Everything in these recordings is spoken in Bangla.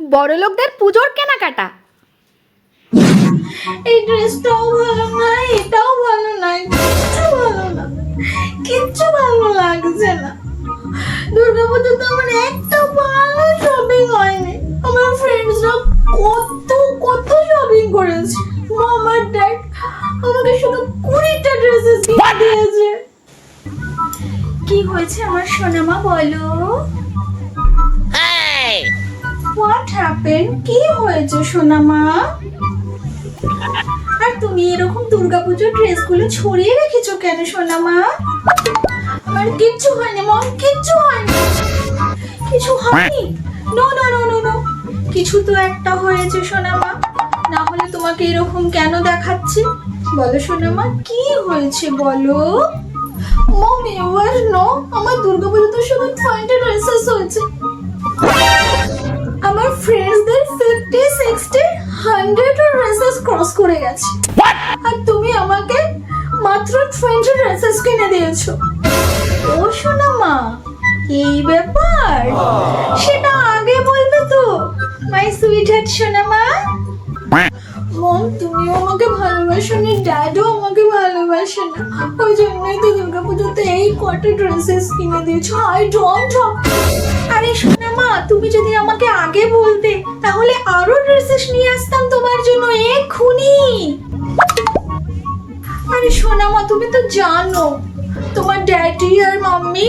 বড়লোকদের পুজোর কেনাকাটা। এই ড্রেসটাও ভালো না এটাও ভালো না কিচ্ছু ভালো না। কিচ্ছু ভালো লাগছে না। দুর্গাপুজো তো আমার একটা ভালো শপিং হয়নি। আমার ফ্রেন্ডসরা হয়েছে সোনামা আর তুমি এরকম দুর্গাপুজোর ড্রেসগুলো ছড়িয়ে রেখেছো কেন সোনামা আর কিচ্ছু হয়নি, মম, কিচ্ছু হয়নি। কিছু হয়নি? No no no no no কিছু তো একটা হয়েছে সোনামা না হলে তোমাকে এরকম কেন দেখাচ্ছে? বলো সোনামা কি হয়েছে বলো? মম, এবার নো আমার দুর্গাপুজোতে শুধু টোয়েন্টি ড্রেসেস হয়েছে। আমার ফ্রেন্ডসদের fifty sixty hundred dresses cross করে গেছে। আর তুমি আমাকে মাত্র টোয়েন্টি ড্রেসেস কিনে দিয়েছ। ও শোনা মা এই ব্যাপার? সেটা আগে বলবে তো মাই সুইট হার্ট সোনা মা। মম তুমিও আমাকে ভালোবাসো না ড্যাডও আমাকে ভালোবাসে না। ওই জন্যই তো দুর্গাপুজোতে এই কটা ড্রেসেস কিনে দিয়েছ। আই ডোন্ট আরে শোনা মা, তুমি যদি আমাকে আগে বলতে, তাহলে আরও ড্রেসেস নিয়ে আসতাম তোমার জন্য, এক্ষুনি। আরে শোনা মা, তুমি তো জানো, তোমার ড্যাডি আর মাম্মি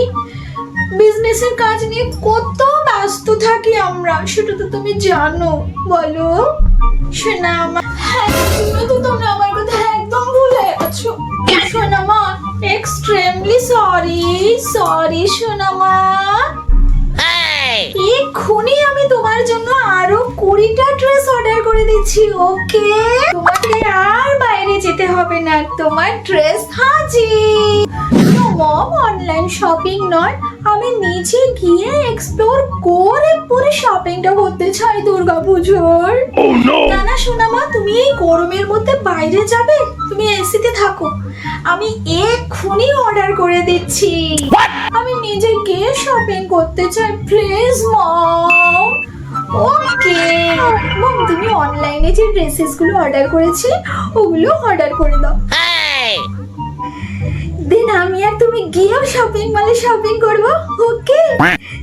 বিজনেসের কাজ নিয়ে কত ব্যস্ত থাকি আমরা, সেটা তো তুমি জানো। বলো শোনা মা। তো তোমরা আমার কথা একদম ভুলে গেছো। শোনা মা এক্সট্রিমলি সরি সরি শোনা মা এক্ষুনি আমি তোমার জন্য আরও কুড়িটা ড্রেস অর্ডার করে দিচ্ছি ওকে তোমাকে আর বাইরে যেতে হবে না তোমার ড্রেস হাজির। মম অনলাইন শপিং নয় আমি নিজে গিয়ে এক্সপ্লোর করে পুরো শপিংটা করতে চাই দুর্গা পুজোর। না না সোনামা তুমি এই গরমের মধ্যে বাইরে যাবে? তুমি এসিতে থাকো। আমি এক্ষুনি অর্ডার করে দিচ্ছি। আমি নিজে গিয়ে শপিং করতে চাই প্লিজ মম ওকে মম তুমি অনলাইনে যে ড্রেসেসগুলো অর্ডার করেছি ওগুলো অর্ডার করে দাও। দেন আমি আর তুমি গিয়েও শপিং মলে শপিং করব ওকে?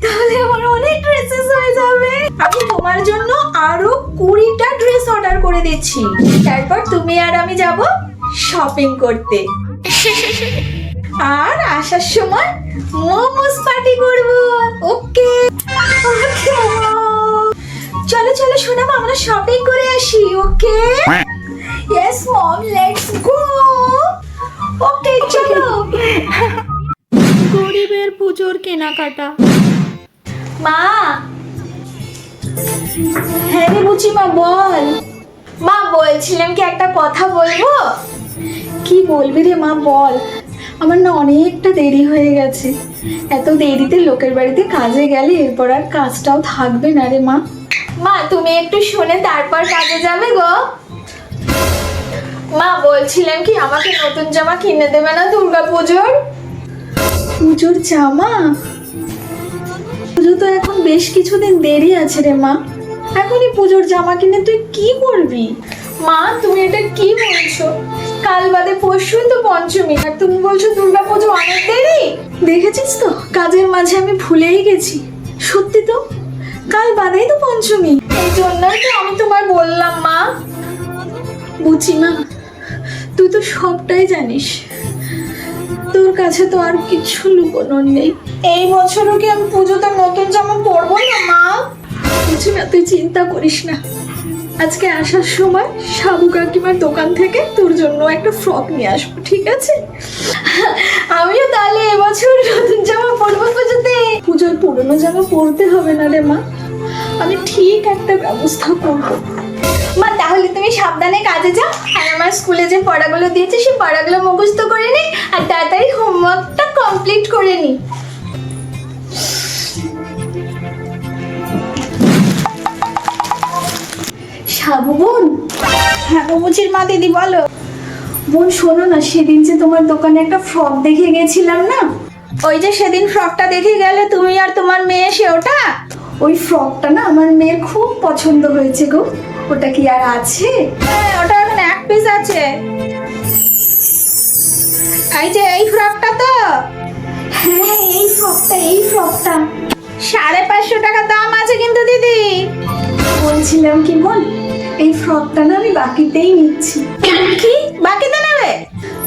তাহলে আমার অনেক ড্রেসেস হয়ে যাবে। আমি তোমার জন্য আরও কুড়িটা ড্রেস অর্ডার করে দিচ্ছি। তারপর তুমি আর আমি যাব শপিং করতে। আর আসার সময় মোমোস পার্টি করব ওকে? ওকে চলো চলো শোনাম আমরা শপিং করে আসি ওকে? ইয়েস মম লেটস গো ওকে চলো গরিবের পুজোর কেনাকাটা। মা। হ্যাঁ রে বুচি মা বল। মা বলছিলাম কি একটা কথা বলব? কি বলবি রে মা বল। আমার না অনেকটা দেরি হয়ে গেছে। এত দেরিতে লোকের বাড়িতে কাজে গেলে এরপর আর কাজটাও থাকবে না রে মা। মা তুমি একটু শুনে তারপর কাজে যাবে গো। মা বলছিলাম কি আমাকে নতুন জামা কিনে দেবে না দুর্গা পুজোর? পুজোর জামা? পুজো তো এখন বেশ কিছুদিন দেরি আছে রে মা। এখনই পুজোর জামা কিনে তুই কি করবি? মা তুমি এটা কি বলছো? কাল বাদে পরশুই তো পঞ্চমী আর তুমি বলছো দুর্গা পুজো অনেক দেরি? দেখেছিস তো কাজের মাঝে আমি ভুলেই গেছি। সত্যি তো কাল বাদেই তো পঞ্চমী। এই জন্যই তো আমি তোমায় বললাম মা। বুঝি মা তুই তো সবটাই জানিস। তোর কাছে তো আর কিছু লুকোনোর নেই। এই বছরও কি আমি পুজোতে নতুন জামা পরবো না মা? কিছু না তুই চিন্তা করিস না। আজকে আসার সময় সাবু কাকিমার দোকান থেকে তোর জন্য একটা ফ্রক নিয়ে আসব ঠিক আছে? আমিও তাহলে এবছর নতুন জামা পরবো পুজোতে। পুজোর পুরনো জামা পরতে হবে না রে মা। আমি ঠিক একটা ব্যবস্থা করব। মা, তাহলে তুমি সাবধানে কাজে যাও। আর আমার স্কুলে যে পড়াগুলো দিয়েছে, সেই পড়াগুলো মুখস্থ করে নি আর তাড়াতাড়ি হোমওয়ার্কটা কমপ্লিট করে নি। সাবু বোন? হ্যাঁ মুচির মা দিদি, বলো। বোন, শোনো না, সেদিন যে তোমার দোকানে একটা ফ্রক দেখে গেছিলাম না? ওই যে সেদিন ফ্রকটা দেখে গেলে তুমি আর তোমার মেয়ে, সে ওটা? ওই ফ্রকটা না আমার মেয়ের খুব পছন্দ হয়েছে গো। ওটা কি আর আছে? হ্যাঁ ওটা এখন এক পিস আছে। এই যে এই ফ্রকটা তো? হ্যাঁ এই ফ্রকটা এই ফ্রকটা সাড়ে পাঁচশো টাকা দাম আছে কিন্তু দিদি। বলছিলাম কি বল এই ফ্রকটা না আমি বাকিতেই নিচ্ছি। কি? বাকিতে নেবে?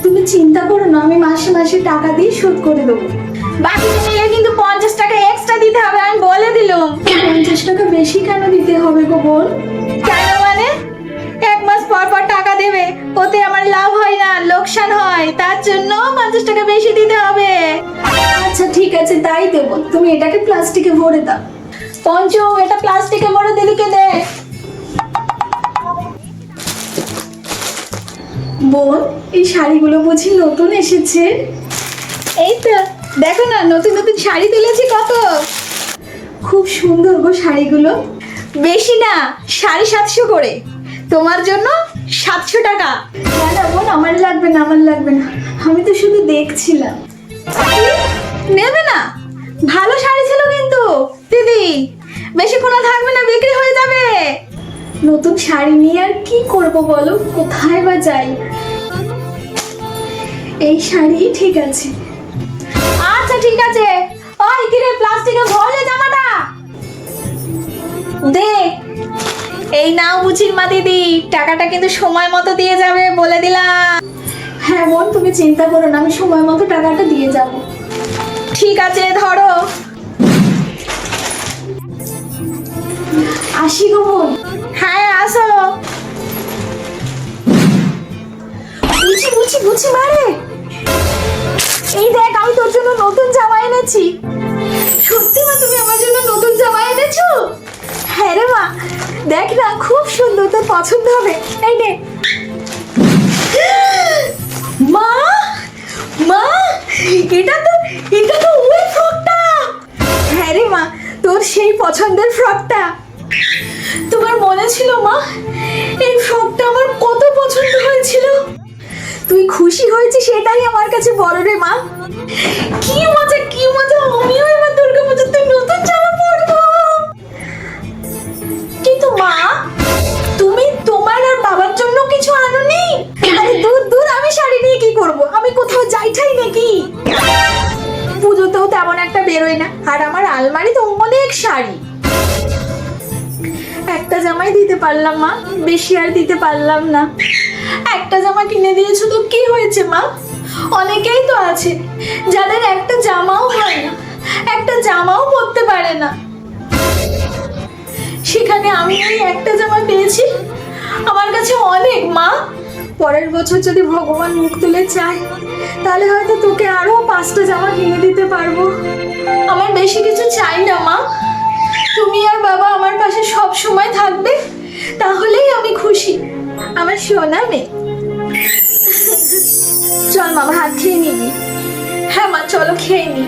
তুমি চিন্তা করো না আমি মাসে মাসে টাকা দিয়ে শোধ করে দেবো। বাকিতে নিলে কিন্তু পঞ্চাশ টাকা এক্সট্রা দিতে হবে আমি বলে দিলাম। পঞ্চাশ টাকা বেশি কেন দিতে হবে গো বোন মাস পর পর টাকা দেবে। ওতে আমার লাভ হয় না লোকসান হয়। তার জন্য পঞ্চাশ টাকা বেশি দিতে হবে। আচ্ছা ঠিক আছে তাই দেবো। তুমি এটাকে প্লাস্টিকে ভরে দাও। পঞ্চু এটা প্লাস্টিকে ভরে দিদিকে দে বোন এই শাড়িগুলো বুঝি নতুন এসেছে? এই তো দেখো না নতুন নতুন শাড়ি তুলেছি কত। খুব সুন্দর গো শাড়িগুলো। বেশি না সাড়ে সাতশো করে। তোমার জন্য সাতশো টাকা। না বোন আমার লাগবে না, আমার লাগবে না। আমি তো শুধু দেখছিলাম। নেবে না। ভালো শাড়ি ছিল কিন্তু, দিদি। বেশিক্ষণ থাকবে না, বিক্রি হয়ে যাবে। নতুন শাড়ি নিয়ে আর কি করব বলো? কোথায় বা যাই? এই শাড়ি ঠিক আছে। আচ্ছা ঠিক আছে। ওই কিরে প্লাস্টিকে ভরলে জামাটা? দে। এই নাও বুঝির মা দিদি টাকাটা কিন্তু সময় মতো দিয়ে যাবে বলে দিলাম। হ্যাঁ বোন তুমি চিন্তা করো না আমি সময় মতো টাকাটা দিয়ে যাব। ঠিক আছে ধরো। আসি গো বোন। হ্যাঁ আসো। বুঝি বুঝি বুঝি মারে এই দেখ আমি তোর জন্য নতুন জামা এনেছি। সত্যি মা তুমি আমার জন্য নতুন জামা এনেছো? হ্যাঁ রে মা, দেখ না, খুব সুন্দর, তোর পছন্দ হবে। এই নে। মা মা, এটা তো এটা তো ওই ফ্রকটা হ্যাঁ রে মা, তোর সেই পছন্দের ফ্রকটা তোমার মনে ছিল, মা, এই ফ্রকটা আমার কত পছন্দ হয়েছিল? তুই খুশি হয়েছিস সেটাই আমার কাছে বড় রে মা। কি মজা আর আমার আলমারি তো অনেক শাড়ি। একটা জামাই দিতে পারলাম মা, বেশি আর দিতে পারলাম না। একটা জামা কিনে দিয়েছ তো কি হয়েছে মা? অনেকেই তো আছে, যাদের একটা জামাও হয় না, একটা জামাও পরতে পারে না। সেখানে আমি এই একটা জামা পেয়েছি। আমার কাছে অনেক মা। পরের বছর যদি ভগবান মুখ তুলে চায়, তাহলে হয়তো তোকে আরও পাঁচটা জামা কিনে দিতে পারব। আমার বেশি কিছু চাই না, মা। তুমি আর বাবা আমার পাশে সব সময় থাকবে, তাহলেই আমি খুশি। আমার সোনা মেয়ে। চল মামা হাত খেয়ে নিবি হ্যাঁ মা, চলো খেয়ে নি